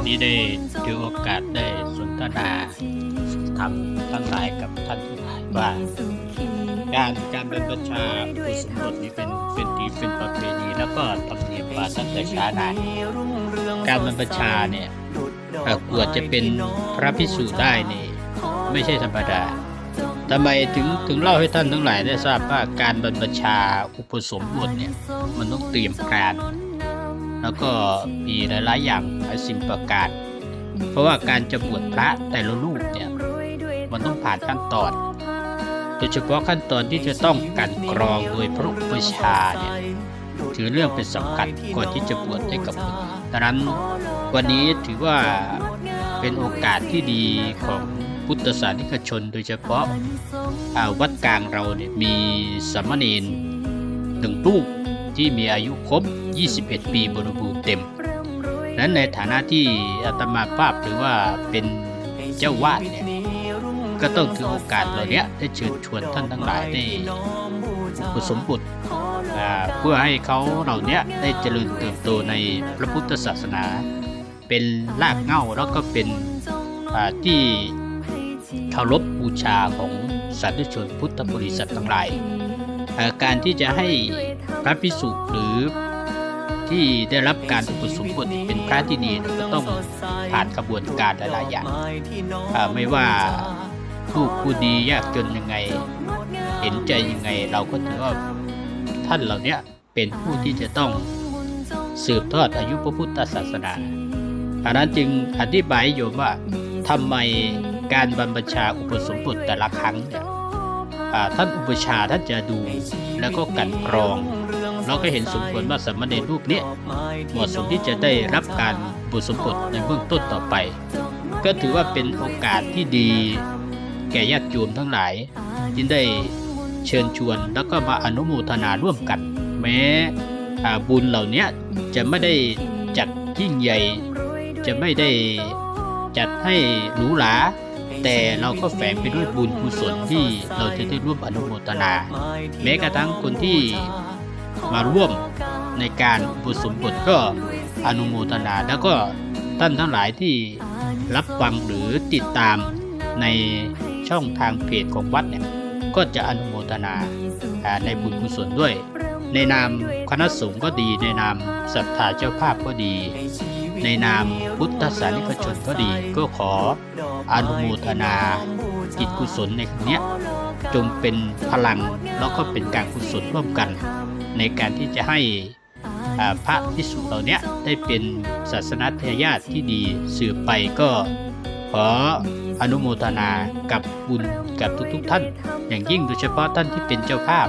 วันนี้ได้ถือโอกาสได้สนทนาทำทั้งหลายกับท่านทั้งหลายว่าการการบรรพชาอุปสมบทนี้เป็นเป็นทีเป็นประเพณีแล้วก็ธรรมเนียมมาตั้งแต่ช้านานการบรรพชาเนี่ยหากกวดจะเป็นพระพิสุได้นี่ไม่ใช่ธรรมดาทำไมถึงถึงเล่าให้ท่านทั้งหลายได้ทราบว่าการบรรพชาอุปสมบทเนี่ยมันต้องเตรียมการ แล้วก็มีหลายๆอย่าง หลายสิ่งประการ เพราะว่าการจะบวชพระแต่ละรูปเนี่ยมันต้องผ่านขั้นตอน โดยเฉพาะขั้นตอนที่จะต้องกันกรองโดยพระอุปชาเนี่ยถือเรื่องเป็นสำคัญก่อนที่จะบวชให้กับคนอื่นดังนั้นวันนี้ถือว่าเป็นโอกาสที่ดีของพุทธศาสนิกชน โดยเฉพาะาวัดกลางเราเนี่ยมีสามเณรหนึ่งรูปที่มีอายุครบ 21 ปีบริบูรณ์เต็ม นั้นในฐานะที่อาตมาภาพหรือว่าเป็นเจ้าวาดเนี่ยก็ต้องถือโอกาสเหล่านี้ได้เชิญชวนท่านทั้งหลายได้อุปสมบทอ่าเพื่อให้เขาเหล่านี้ได้เจริญเติบโตในพระพุทธศาสนา เป็นรากเหง้าแล้วก็เป็นที่เคารพบูชาของสาธุชนพุทธบริษัททั้งหลายการที่จะให้พระพิสุหรือ ที่ได้รับการอุปสมบทเป็นพระที่ดีก็ต้องผ่านกระบวนการหลายๆอย่างาไม่ว่าลูกผู้ดียากจนยังไง เห็นใจยังไง เราก็ถือว่าท่านเหล่านี้เป็นผู้ที่จะต้องสืบทอดอายุพระพุทธศาสนาอันนั้นจึงอธิบายโยมว่าทำไมการบรรพชาอุปสมบทแต่ละครั้งเนี่ยท่านอุปชาท่านจะดูแล้วก็กันกรอง เราก็เห็นสมควรว่าสมเณรรูปเนี้ยเหมาะสมที่จะได้รับการอุปสมบทในเบื้องต้นต่อไป ก็ถือว่าเป็นโอกาสที่ดี แก่ญาติโยมทั้งหลายที่ได้เชิญชวนแล้วก็มาอนุโมทนาร่วมกัน แม้อ่บุญเหล่านี้จะไม่ได้จัดยิ่งใหญ่ จะไม่ได้จัดให้หรูหราแต่เราก็แฝงไปด้วยบุญกุศลที่เราจะได้ร่วมอนุโมทนา แม้กระทั่งคนที่ มาร่วมในการอุสมบทก็อนุโมทนาแล้วก็ท่านทั้งหลายที่รับฟังหรือติดตามในช่องทางเพจของวัดเนี่ยก็จะอนุโมทนาในบุญกุศลด้วย ในนามคณะสงฆ์ก็ดี ในนามศรัทธาเจ้าภาพก็ดี ในนามพุทธศาสนิกชนก็ดี ก็ขออนุโมทนาจิตกุศลในครั้งนี้จงเป็นพลังแล้วก็เป็นการกุศลร่วมกัน ในการที่จะให้อ่าพระพิสุเหล่านี้ได้เป็นศาสนาทายาทที่ดีสืบไปก็ขออนุโมทนากับบุญกับทุกๆท่าน อย่างยิ่งโดยเฉพาะท่านที่เป็นเจ้าภาพ